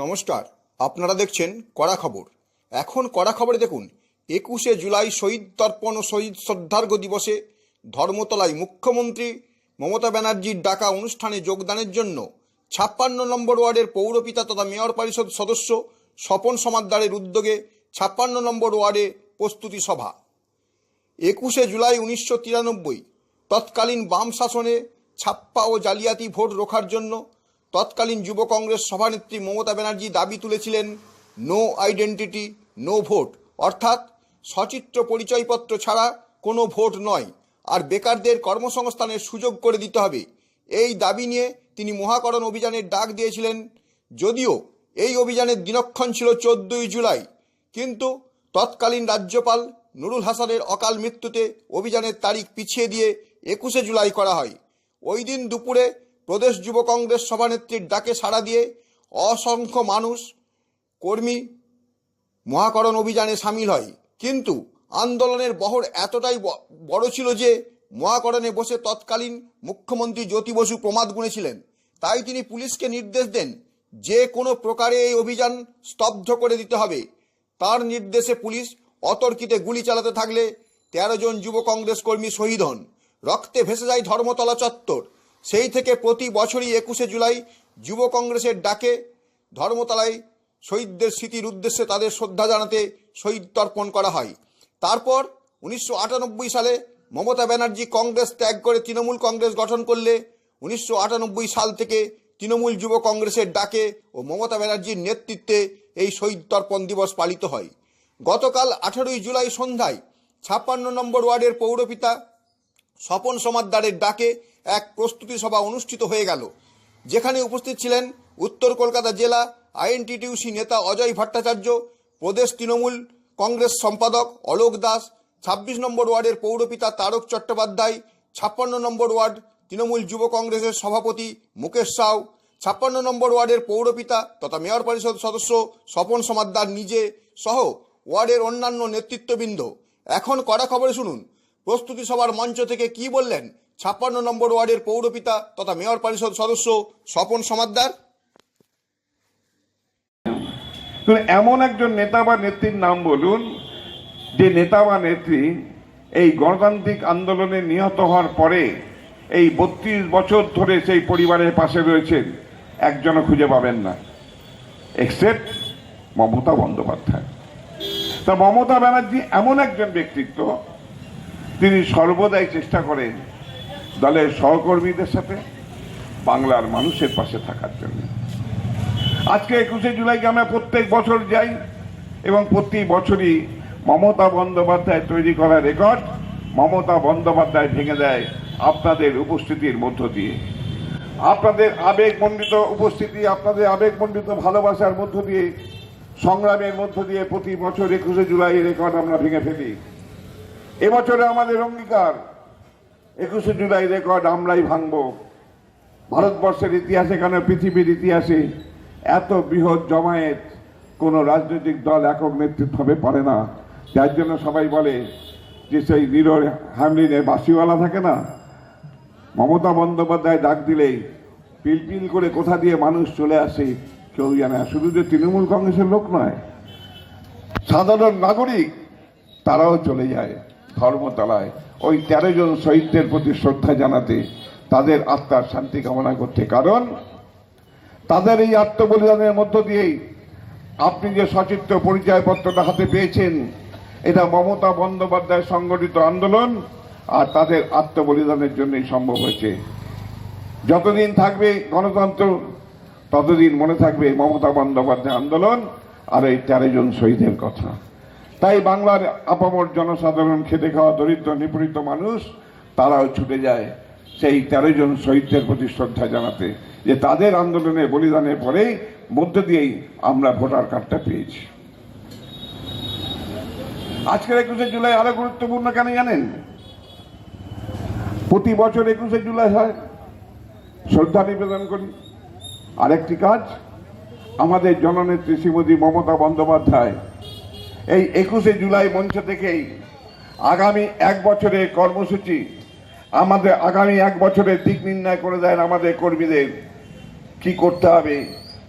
নমস্কার, আপনারা দেখছেন কড়া খবর। এখন কড়া খবরে দেখুন, একুশে জুলাই শহীদ তর্পণ ও শহীদ শ্রদ্ধার্ঘ দিবসে ধর্মতলায় মুখ্যমন্ত্রী মমতা ব্যানার্জির ডাকা অনুষ্ঠানে যোগদানের জন্য ছাপ্পান্ন নম্বর ওয়ার্ডের পৌরপিতা তথা মেয়র পরিষদ সদস্য স্বপন সমাদ্দারের উদ্যোগে ছাপ্পান্ন নম্বর ওয়ার্ডে প্রস্তুতি সভা। একুশে জুলাই উনিশশো তিরানব্বই, তৎকালীন বাম শাসনে ছাপ্পা ও জালিয়াতি ভোট রোখার জন্য তৎকালীন যুব কংগ্রেস সভানেত্রী মমতা ব্যানার্জি দাবি তুলেছিলেন নো আইডেন্টিটি নো ভোট অর্থাৎ সচিত্র পরিচয়পত্র ছাড়া কোনো ভোট নয়, আর বেকারদের কর্মসংস্থানের সুযোগ করে দিতে হবে। এই দাবি নিয়ে তিনি মহাকরণ অভিযানের ডাক দিয়েছিলেন। যদিও এই অভিযানের দিনক্ষণ ছিল চোদ্দই জুলাই, কিন্তু তৎকালীন রাজ্যপাল নুরুল হাসানের অকাল মৃত্যুতে অভিযানের তারিখ পিছিয়ে দিয়ে একুশে জুলাই করা হয়। ওই দিন দুপুরে প্রদেশ যুব কংগ্রেস সভানেত্রীর ডাকে সাড়া দিয়ে অসংখ্য মানুষ, কর্মী, মহাকরণ অভিযানে সামিল হয়। কিন্তু আন্দোলনের বহর এতটাই বড় ছিল যে মহাকরণে বসে তৎকালীন মুখ্যমন্ত্রী জ্যোতি বসু প্রমাদ গুনেছিলেন। তাই তিনি পুলিশকে নির্দেশ দেন, যে কোনো প্রকারে এই অভিযান স্তব্ধ করে দিতে হবে। তার নির্দেশে পুলিশ অতর্কিতে গুলি চালাতে থাকলে তেরো জন যুব কংগ্রেস কর্মী শহীদ হন। রক্তে ভেসে যায় ধর্মতলা চত্বর। সেই থেকে প্রতি বছরই একুশে জুলাই যুব কংগ্রেসের ডাকে ধর্মতলায় শহীদদের স্মৃতির উদ্দেশ্যে তাদের শ্রদ্ধা জানাতে শহীদ তর্পণ করা হয়। তারপর উনিশশো আটানব্বই সালে মমতা ব্যানার্জি কংগ্রেস ত্যাগ করে তৃণমূল কংগ্রেস গঠন করলে উনিশশো আটানব্বই সাল থেকে তৃণমূল যুব কংগ্রেসের ডাকে ও মমতা ব্যানার্জির নেতৃত্বে এই শহীদ তর্পণ দিবস পালিত হয়। গতকাল আঠারোই জুলাই সন্ধ্যায় ছাপ্পান্ন নম্বর ওয়ার্ডের পৌরপিতা স্বপন সমাদ্দারের ডাকে এক প্রস্তুতি সভা অনুষ্ঠিত হয়ে গেল। যেখানে উপস্থিত ছিলেন উত্তর কলকাতা জেলা আইএনটিটিউসি নেতা অজয় ভট্টাচার্য, প্রদেশ তৃণমূল কংগ্রেস সম্পাদক অলোক দাস, ছাব্বিশ নম্বর ওয়ার্ডের পৌরপিতা তারক চট্টোপাধ্যায়, ছাপ্পান্ন নম্বর ওয়ার্ড তৃণমূল যুব কংগ্রেসের সভাপতি মুকেশ সাউ, ছাপ্পান্ন নম্বর ওয়ার্ডের পৌরপিতা তথা মেয়র পরিষদ সদস্য স্বপন সমাদ্দার নিজে সহ ওয়ার্ডের অন্যান্য নেতৃত্ববৃন্দ। এখন কড়া খবরে শুনুন। প্রস্তুতি সভার মঞ্চ থেকে কি বললেন ছাপ্পান্ন নম্বর ওয়ার্ডের পৌরপিতা তথা মেয়র পরিষদ সদস্য স্বপন সমাদ্দার। এমন একজন নেতা বা নেত্রীর নাম বলুন, যে নেতা বা নেত্রী এই গণতান্ত্রিক আন্দোলনে নিহত হওয়ার পরে এই বত্রিশ বছর ধরে সেই পরিবারের পাশে রয়েছেন, একজনও খুঁজে পাবেন না। এক্সেপ্ট মমতা বন্দ্যোপাধ্যায়। তা মমতা ব্যানার্জি এমন একজন ব্যক্তিত্ব, তিনি সর্বদাই চেষ্টা করেন দলের সহকর্মীদের সাথে বাংলার মানুষের পাশে থাকার জন্য। আজকে একুশে জুলাইকে আমরা প্রত্যেক বছর যাই এবং প্রতি বছরই মমতা বন্দ্যোপাধ্যায় তৈরি করা রেকর্ড মমতা বন্দ্যোপাধ্যায় ভেঙে দেয় আপনাদের উপস্থিতির মধ্য দিয়ে। আপনাদের আবেগমণ্ডিত উপস্থিতি, আপনাদের আবেগমণ্ডিত ভালোবাসার মধ্য দিয়ে, সংগ্রামের মধ্য দিয়ে প্রতি বছর একুশে জুলাই রেকর্ড আমরা ভেঙে ফেলি। এবছরে আমাদের অঙ্গীকার একুশে জুলাই রেকর্ড আমরাই ভাঙবো। ভারতবর্ষের ইতিহাসে কেন পৃথিবীর ইতিহাসে এত বৃহৎ জমায়েত কোনো রাজনৈতিক দল একক নেতৃত্ব পারে না। যার জন্য সবাই বলে যে সেই নিরোর হ্যামলিনে বাসিওয়ালা থাকে না? মমতা বন্দ্যোপাধ্যায় ডাক দিলেই পিলপিল করে কোথা দিয়ে মানুষ চলে আসে কেউ জানে শুধু যে তৃণমূল কংগ্রেসের লোক নয়, সাধারণ নাগরিক, তারাও চলে যায় ধর্মতলায়। ওই তেরো জন শহীদদের প্রতি শ্রদ্ধা জানাতে তাদের আত্মার শান্তি কামনা করতে। কারণ তাদের এই আত্মবলিদানের মধ্য দিয়েই আপনি যে সচিত্র পরিচয়পত্রটা হাতে পেয়েছেন, এটা মমতা বন্দ্যোপাধ্যায় সংগঠিত আন্দোলন আর তাদের আত্মবলিদানের জন্যই সম্ভব হয়েছে। যতদিন থাকবে গণতন্ত্র, ততদিন মনে থাকবে মমতা বন্দ্যোপাধ্যায় আন্দোলন আর এই তেরো জন শহীদের কথা। তাই বাংলার আপামর জনসাধারণ খেটে খাওয়া দরিদ্র নিপীড়িত মানুষ, তারাও ছুটে যায় সেই তেরো জন শহীদদের প্রতি শ্রদ্ধা জানাতে যে তাদের আন্দোলনে বলিদানের পরেই মধ্য দিয়েই আমরা ভোটার কার্ডটা পেয়েছি। আজকের একুশে জুলাই আরও গুরুত্বপূর্ণ কেন জানেন? প্রতি বছর একুশে জুলাই হয়। শ্রদ্ধা নিবেদন করি। আরেকটি কাজ, আমাদের জননেত্রী শ্রীমতী মমতা বন্দ্যোপাধ্যায় এই একুশে জুলাই মঞ্চ থেকেই আগামী এক বছরের কর্মসূচি, আমাদের আগামী এক বছরের দিক নির্ণয় করে দেন আমাদের কর্মীদের। কি করতে হবে,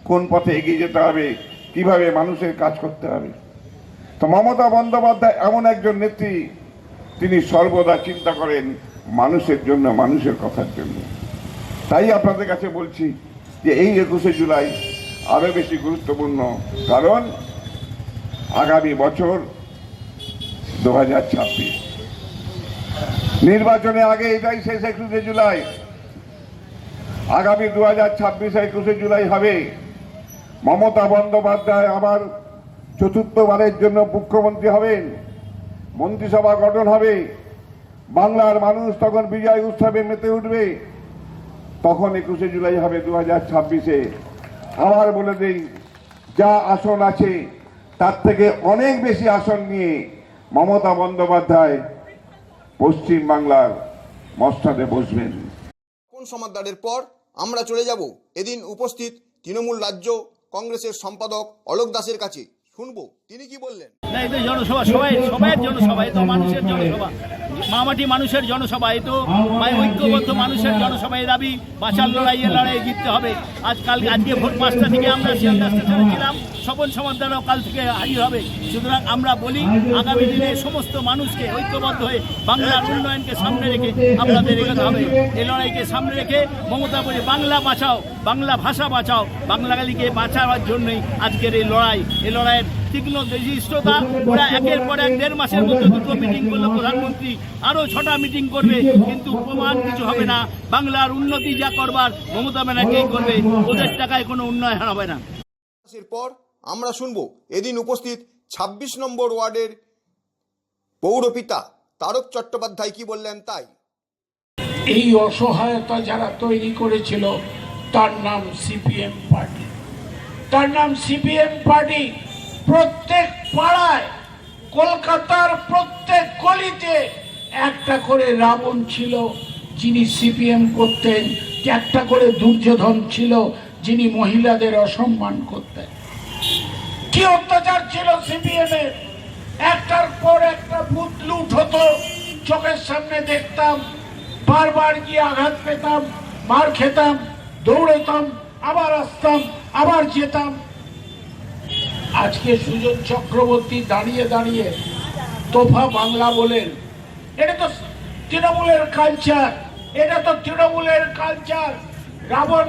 কোন পথে এগিয়ে যেতে হবে, কীভাবে মানুষের কাজ করতে হবে। তো মমতা বন্দ্যোপাধ্যায় এমন একজন নেত্রী, তিনি সর্বদা চিন্তা করেন মানুষের জন্য, মানুষের কথার জন্য। তাই আপনাদের কাছে বলছি যে এই একুশে জুলাই আরও বেশি গুরুত্বপূর্ণ, কারণ আগামী বছর দু হাজার ছাব্বিশ। নির্বাচনে আগে এটাই শেষ একুশে জুলাই। আগামী দু হাজার ছাব্বিশে একুশে জুলাই হবে। মমতা বন্দ্যোপাধ্যায় আবার চতুর্থবারের জন্য মুখ্যমন্ত্রী হবেন। মন্ত্রিসভা গঠন হবে। বাংলার মানুষ তখন বিজয় উৎসবে মেতে উঠবে। তখন একুশে জুলাই হবে দু হাজার ছাব্বিশে। আবার বলে দিই, যা আসন আছে তার থেকে অনেক বেশি আসন নিয়ে মমতা বন্দ্যোপাধ্যায় পশ্চিম বাংলার মস্তাদে বসবেন। কোন সমাদারের পর আমরা চলে যাব এদিন উপস্থিত তৃণমূল রাজ্য কংগ্রেসের সম্পাদক অলোক দাসের কাছে। শুনব তিনি কি বললেন? না এই তো জনসভা সবাই সবাই জনসভা এই তো মানুষের জনসভা। মামাটি মানুষের জনসভা, এ মানে ঐক্যবদ্ধ মানুষের জনসভায় দাবি বাঁচার লড়াইয়ের এ লড়াই জিততে হবে। আজকাল আজকে ভোর পাঁচটা থেকে আমরা শিয়ালদা স্টেশনে ছিলাম স্বপন কাল থেকে হাজির হবে। সুতরাং আমরা বলি, আগামী দিনে সমস্ত মানুষকে ঐক্যবদ্ধ হয়ে বাংলার উন্নয়নকে সামনে রেখে আপনাদের এগোতে হবে। এই লড়াইকে সামনে রেখে মমতা বলে, বাংলা বাঁচাও, বাংলা ভাষা বাঁচাও বাংলাগালিকে বাঁচাবার জন্যই আজকের এই লড়াই। এই লড়াইয়ের তীক্ষ্ণ ওরা একের পর এক দেড় মাসের মধ্যে দুটো মিটিং করল প্রধানমন্ত্রী আরও ছটা মিটিং করবে কিন্তু প্রমাণ কিছু হবে না। বাংলার উন্নতি যা করবার মমতা ব্যানার্জি করবে। ওদের টাকায় কোনো উন্নয়ন হবে না। পর আমরা শুনব এদিন উপস্থিত ২৬ নম্বর ওয়ার্ডের পৌরপিতা তারক চট্টোপাধ্যায় কি বললেন তাই। এই অসহায়তা যারা তৈরি করেছিল তার নাম সিপিএম পার্টি। তার নাম সিপিএম পার্টি প্রত্যেক পাড়ায়, কলকাতার প্রত্যেক গলিতে একটা করে রাবণ ছিল যিনি সিপিএম করতেন একটা করে দুর্যোধন ছিল যিনি মহিলাদের অসম্মান করতেন। কি অত্যাচার ছিল সিপিএম এর একটার পর একটা বুথ লুট হতো, চোখের সামনে দেখতাম, বারবার গিয়ে আঘাত পেতাম, মার খেতাম দৌড়েতাম আবার আসতাম, আবার যেতাম। আজকে সুজন চক্রবর্তী দাঁড়িয়ে দাঁড়িয়ে তোফা বাংলা বলেন, এটা তো তৃণমূলের কালচার এটা তো তৃণমূলের কালচার রাবণ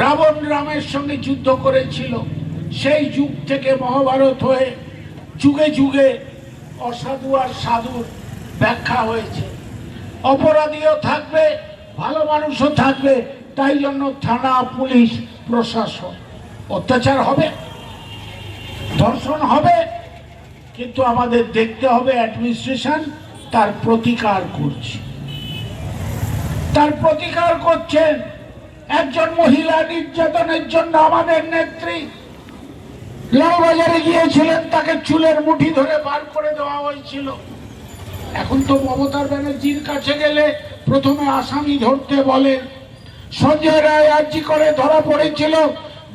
রাবণ রামের সঙ্গে যুদ্ধ করেছিল। সেই যুগ থেকে মহাভারত হয়ে যুগে যুগে অসাধু আর সাধুর ব্যাখ্যা হয়েছে। অপরাধীও থাকবে, ভালো মানুষও থাকবে, তাই জন্য থানা, পুলিশ, প্রশাসন। অত্যাচার হবে, ধর্ষণ হবে, কিন্তু আমাদের দেখতে হবে অ্যাডমিনিস্ট্রেশন তার প্রতিকার করছে। তার প্রতিকার করছেন একজন মহিলা নির্যাতনের জন্য আমাদের নেত্রী। লালবাজারে গিয়েছিলেন, তাকে চুলের মুঠি ধরে বার করে দেওয়া হয়েছিল। এখন তো মমতার ব্যানার্জির কাছে গেলে প্রথমে আসামি ধরতে বলেন। সঞ্জয় রায় আর্জি করে ধরা পড়েছিল?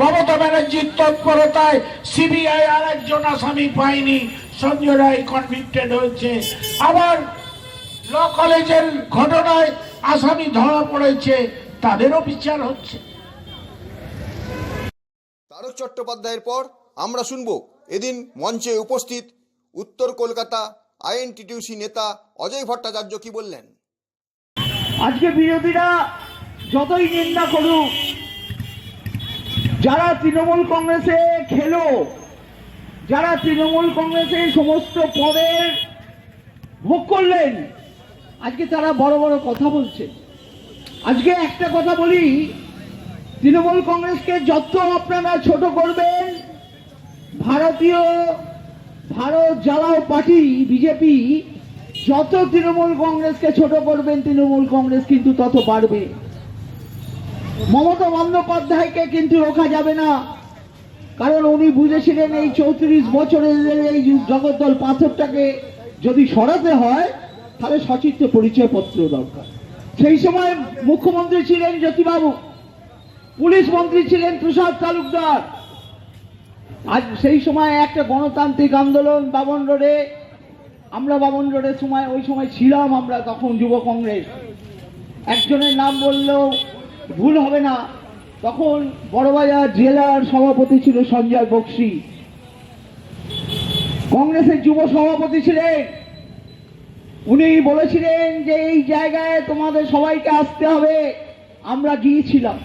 মমতা ব্যানার্জির তৎপরতায় সিবিআই আর একজন আসামি পায়নি সঞ্জয় রায় কনভিক্টেড হয়েছে। আবার ল কলেজের ঘটনায় আসামি ধরা পড়েছে তাদেরও বিচার হচ্ছে। তারক চট্টোপাধ্যায়ের পর আমরা শুনব এদিন মঞ্চে উপস্থিত উত্তর কলকাতা আইএনটিটিউসি নেতা অজয় ভট্টাচার্য কি বললেন। আজকে বিরোধীরা যতই নিন্দা করুক যারা তৃণমূল কংগ্রেসে খেলো, যারা তৃণমূল কংগ্রেসে সমস্ত পদের ভোগ করলেন, আজকে তারা বড় বড় কথা বলছে। আজকে একটা কথা বলি, তৃণমূল কংগ্রেসকে যত আপনারা ছোট করবেন, ভারতীয় ভারত জ্বালাও পার্টি, বিজেপি, যত তৃণমূল কংগ্রেসকে ছোট করবেন, তৃণমূল কংগ্রেস কিন্তু তত বাড়বে। মমতা বন্দ্যোপাধ্যায়কে কিন্তু রোখা যাবে না। কারণ উনি বুঝেছিলেন এই চৌত্রিশ বছরের এই জগদ্দল পাথরটাকে যদি সরাতে হয়, তাহলে সচিত্র পরিচয়পত্র দরকার। সেই সময় মুখ্যমন্ত্রী ছিলেন জ্যোতিবাবু, পুলিশ মন্ত্রী ছিলেন প্রসাদ তালুকদার। আজ সেই সময় একটা গণতান্ত্রিক আন্দোলন বাবন রোডে, আমরা বাবন রোডের সময়, ওই সময় ছিলাম আমরা তখন যুব কংগ্রেস। একজনের নাম বললেও ভুল হবে না। তখন বড়বাজার জেলার সভাপতি ছিল সঞ্জয় বক্সি। কংগ্রেসের যুব সভাপতি ছিলেন। উনি বলেছিলেন যে, এই জায়গায় তোমাদের সবাইকে আসতে হবে। আমরা গিয়েছিলাম।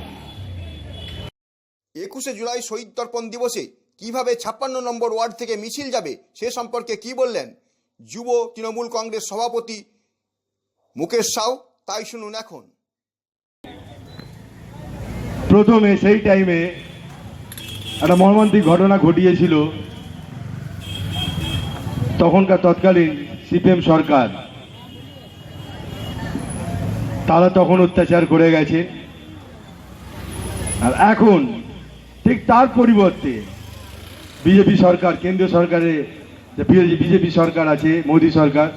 একুশে জুলাই শহীদ তর্পণ দিবসে কীভাবে ছাপ্পান্ন নম্বর ওয়ার্ড থেকে মিছিল যাবে, সে সম্পর্কে কি বললেন? যুব তৃণমূল কংগ্রেস সভাপতি মুকেশ সাউ, তাই শুনুন এখন। প্রথমে সেই টাইমে একটা মর্মান্তিক ঘটনা ঘটিয়েছিল। তখনকার তৎকালীন সিপিএম সরকার। তারা তখন অত্যাচার করে গেছে। আর এখন ঠিক তার পরিবর্তে বিজেপি সরকার, কেন্দ্রীয় সরকারে বিজেপি সরকার আছে, মোদী সরকার,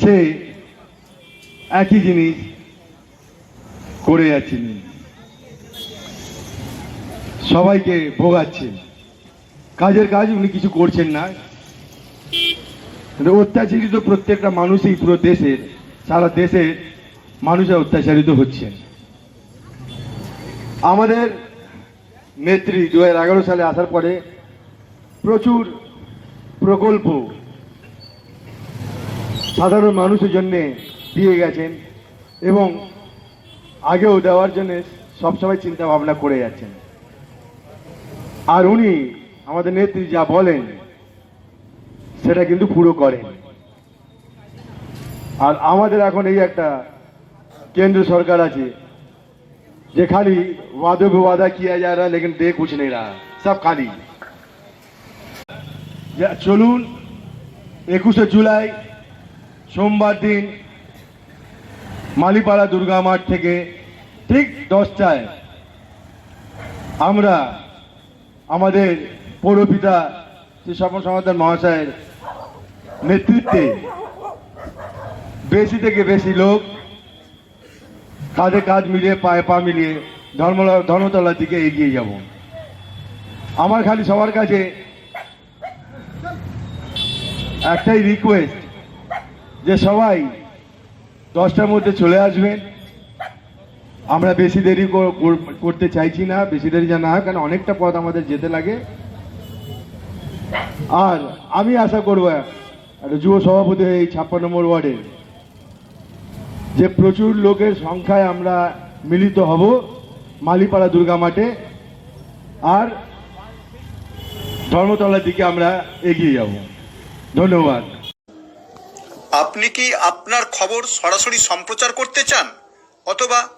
সে একই জিনিস করে যাচ্ছেন সবাইকে ভোগাচ্ছেন। কাজের কাজ উনি কিছু করছেন না। অত্যাচারিত প্রত্যেকটা মানুষই পুরো দেশের, সারা দেশের মানুষরা অত্যাচারিত হচ্ছেন। আমাদের নেত্রী দু হাজার এগারো সালে আসার পরে প্রচুর প্রকল্প সাধারণ মানুষের জন্য দিয়ে গেছেন এবং আগেও দেওয়ার জন্য সবসময় চিন্তা ভাবনা করে যাচ্ছেন। আর উনি আমাদের নেত্রী যা বলেন, সেটা কিন্তু পুরো করেন। আর আমাদের এখন এই একটা কেন্দ্র সরকার আছে, যে খালি ওয়াদে ওয়াদা কি লেকিন দে কুছ নেই রা, সব খালি। চলুন, একুশে জুলাই, সোমবার দিন, মালিপাড়া দুর্গা মাঠ থেকে ঠিক দশটায় আমরা আমাদের পৌরপিতা শ্রী স্বপন সমাদার মহাশয়ের নেতৃত্বে বেশি থেকে বেশি লোক কাঁধে কাঁধ মিলিয়ে, পায়ে পা মিলিয়ে ধর্ম ধর্মতলার দিকে এগিয়ে যাব। আমার খালি সবার কাছে একটাই রিকোয়েস্ট যে সবাই দশটার মধ্যে চলে আসবেন। আমরা বেশি দেরি কর- কর- করতে চাইছি না, বেশি দেরি যা না হয়, কারণ অনেকটা পথ আমাদের যেতে লাগে। আর আমি আশা করব, একটা যুব সভাপতি এই ছাপ্পান্ন নম্বর ওয়ার্ডে, যে প্রচুর লোকের সংখ্যায় আমরা মিলিত হব মালিপাড়া দুর্গা মাঠে, আর ধর্মতলার দিকে আমরা এগিয়ে যাব। ধন্যবাদ। আপনি কি আপনার খবর সরাসরি সম্প্রচার করতে চান? অথবা